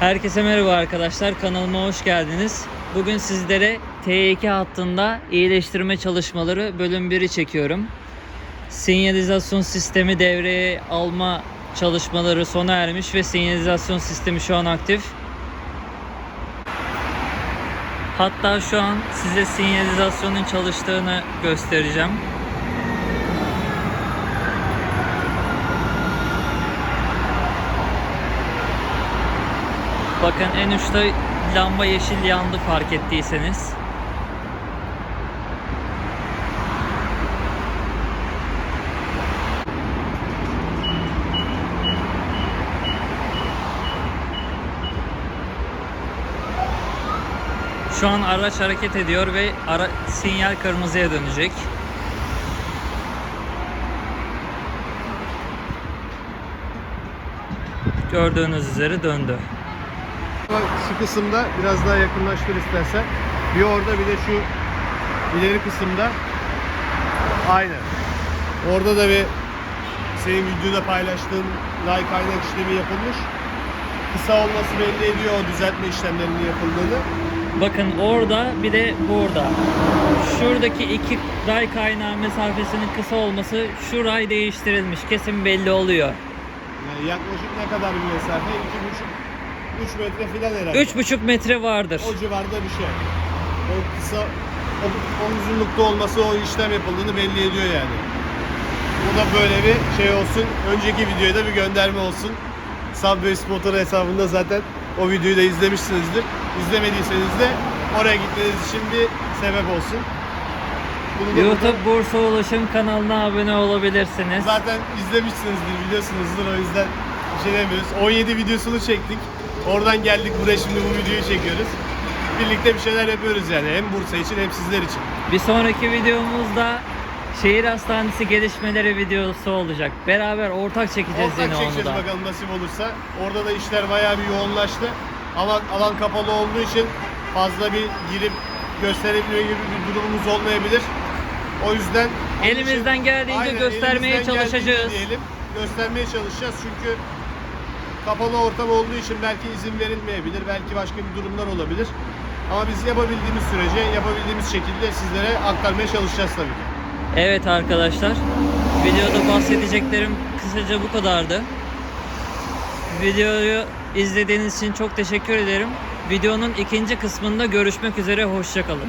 Herkese merhaba arkadaşlar. Kanalıma hoş geldiniz. Bugün sizlere T2 hattında iyileştirme çalışmaları bölüm 1'i çekiyorum. Sinyalizasyon sistemi devreye alma çalışmaları sona ermiş ve sinyalizasyon sistemi şu an aktif. Hatta şu an size sinyalizasyonun çalıştığını göstereceğim. Bakın en uçta lamba yeşil yandı fark ettiyseniz. Şu an araç hareket ediyor ve ara sinyal kırmızıya dönecek. Gördüğünüz üzere döndü. Şu kısımda biraz daha yakınlaştır istersen. Bir orada bir de şu ileri kısımda. Aynen. Orada da bir senin videoda paylaştığın lay kaynak işlemi yapılmış. Kısa olması belli ediyor o düzeltme işlemlerinin yapıldığını. Bakın orada bir de burada. Şuradaki iki ray kaynağı mesafesinin kısa olması şu ray değiştirilmiş. Kesin belli oluyor. Yani yaklaşık ne kadar bir mesafe? 2,5 3 metre falan herhalde. 3,5 metre vardır. O civarda bir şey. O kısa o, o uzunlukta olması o işlem yapıldığını belli ediyor yani. Bu da böyle bir şey olsun. Önceki videoya da bir gönderme olsun. Subway Spotter hesabında zaten o videoyu da izlemişsinizdir. İzlemediyseniz de oraya gitmeniz için bir sebep olsun. Bunu da YouTube burada- Bursa Ulaşım kanalına abone olabilirsiniz. Zaten izlemişsinizdir, biliyorsunuzdur o yüzden bir şey demiyoruz. 17 videosunu çektik. Oradan geldik buraya şimdi bu videoyu çekiyoruz. Birlikte bir şeyler yapıyoruz yani hem Bursa için hem sizler için. Bir sonraki videomuzda şehir hastanesi gelişmeleri videosu olacak. Beraber ortak çekeceğiz Ortak yine onu çekeceğiz da. bakalım nasip olursa. Orada da işler bayağı bir yoğunlaştı. Ama alan kapalı olduğu için fazla bir girip gösterebiliyor gibi bir durumumuz olmayabilir. O yüzden onun Elimizden için- geldiğince Aynen, göstermeye elimizden geldiğince çalışacağız. Diyelim. Göstermeye çalışacağız çünkü kapalı ortam olduğu için belki izin verilmeyebilir. Belki başka bir durumlar olabilir. Ama biz yapabildiğimiz sürece, yapabildiğimiz şekilde sizlere aktarmaya çalışacağız tabii ki. Evet arkadaşlar. Videoda bahsedeceklerim kısaca bu kadardı. Videoyu izlediğiniz için çok teşekkür ederim. Videonun ikinci kısmında görüşmek üzere. Hoşçakalın.